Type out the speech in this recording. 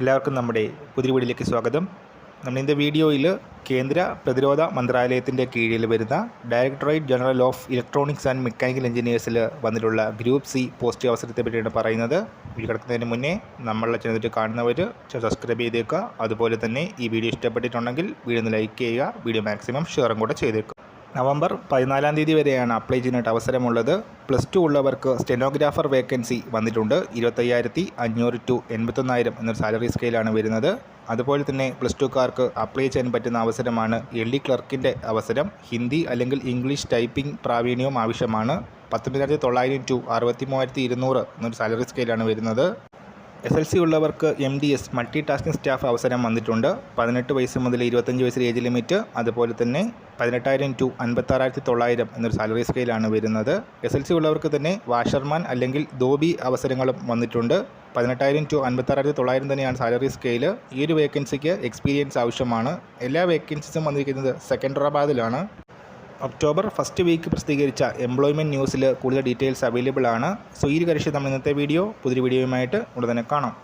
എല്ലാവർക്കും നമ്മുടെ പുതിയ വീഡിയോയിലേക്ക് സ്വാഗതം. നമ്മൾ ഇന്നത്തെ വീഡിയോയിൽ കേന്ദ്ര പ്രതിരോധ മന്ത്രാലയത്തിന്റെ കീഴിൽ വരുന്ന directorate general of electronics and mechanical എഞ്ചിനീയേഴ്സിൽ വന്നിട്ടുള്ള ഗ്രൂപ്പ് സി പോസ്റ്റ് അവസരത്തെ പറ്റിയാണ് പറയുന്നത്. വീഡിയോ കിടക്കുന്നതിന് മുന്നേ നമ്മളുടെ ചാനൽ കാണുന്നവർ സബ്സ്ക്രൈബ് ചെയ്തേക്കുക. അതുപോലെ തന്നെ ഈ വീഡിയോ ഇഷ്ടപ്പെട്ടിട്ടുണ്ടെങ്കിൽ വീഡിയോ ഒന്ന് ലൈക്ക് ചെയ്യുക. വീഡിയോ മാക്സിമം ഷെയറും കൂടെ ചെയ്തേക്കുക. നവംബർ പതിനാലാം തീയതി വരെയാണ് അപ്ലൈ ചെയ്യാനായിട്ട് അവസരമുള്ളത്. പ്ലസ് ടു ഉള്ളവർക്ക് സ്റ്റെനോഗ്രാഫർ വേക്കൻസി വന്നിട്ടുണ്ട്. ഇരുപത്തയ്യായിരത്തി അഞ്ഞൂറ് ടു എൺപത്തൊന്നായിരം എന്നൊരു സാലറി സ്കെയിലാണ് വരുന്നത്. അതുപോലെ തന്നെ പ്ലസ് ടുക്കാർക്ക് അപ്ലൈ ചെയ്യാൻ പറ്റുന്ന അവസരമാണ് എൽ ഡി ക്ലർക്കിന്റെ അവസരം. ഹിന്ദി അല്ലെങ്കിൽ ഇംഗ്ലീഷ് ടൈപ്പിംഗ് പ്രാവീണ്യവും ആവശ്യമാണ്. പത്തൊമ്പതിനായിരത്തി തൊള്ളായിരം ടു അറുപത്തി മൂവായിരത്തി ഇരുന്നൂറ് എന്നൊരു സാലറി സ്കെയിലാണ് വരുന്നത്. എസ് എൽ സി ഉള്ളവർക്ക് M D S multi tasking staff അവസരം വന്നിട്ടുണ്ട്. പതിനെട്ട് വയസ്സ് മുതൽ ഇരുപത്തഞ്ച് വയസ്സ് ഏജ് ലിമിറ്റ്. അതുപോലെ തന്നെ പതിനെട്ടായിരം ടു അൻപത്താറായിരത്തി തൊള്ളായിരം എന്നൊരു സാലറി സ്കെയിലാണ് വരുന്നത്. എസ് എൽ സി ഉള്ളവർക്ക് തന്നെ വാഷർമാൻ അല്ലെങ്കിൽ ധോബി അവസരങ്ങളും വന്നിട്ടുണ്ട്. പതിനെട്ടായിരം ടു അൻപത്താറായിരത്തി തൊള്ളായിരം തന്നെയാണ് സാലറി സ്കെയിൽ ഈ ഒരു വേക്കൻസിക്ക് എക്സ്പീരിയൻസ് ആവശ്യമാണ്. എല്ലാ വേക്കൻസീസും വന്നിരിക്കുന്നത് സെക്കൻഡറാബാദിലാണ് ഒക്ടോബർ ഫസ്റ്റ് വീക്ക് പ്രസിദ്ധീകരിച്ച എംപ്ലോയ്മെന്റ് ന്യൂസിൽ കൂടുതൽ ഡീറ്റെയിൽസ് അവൈലബിൾ ആണ് സോ ഈ ഒരു നമ്മൾ ഇന്നത്തെ വീഡിയോ. പുതിയ വീഡിയോയുമായിട്ട് ഉടനെ കാണാം.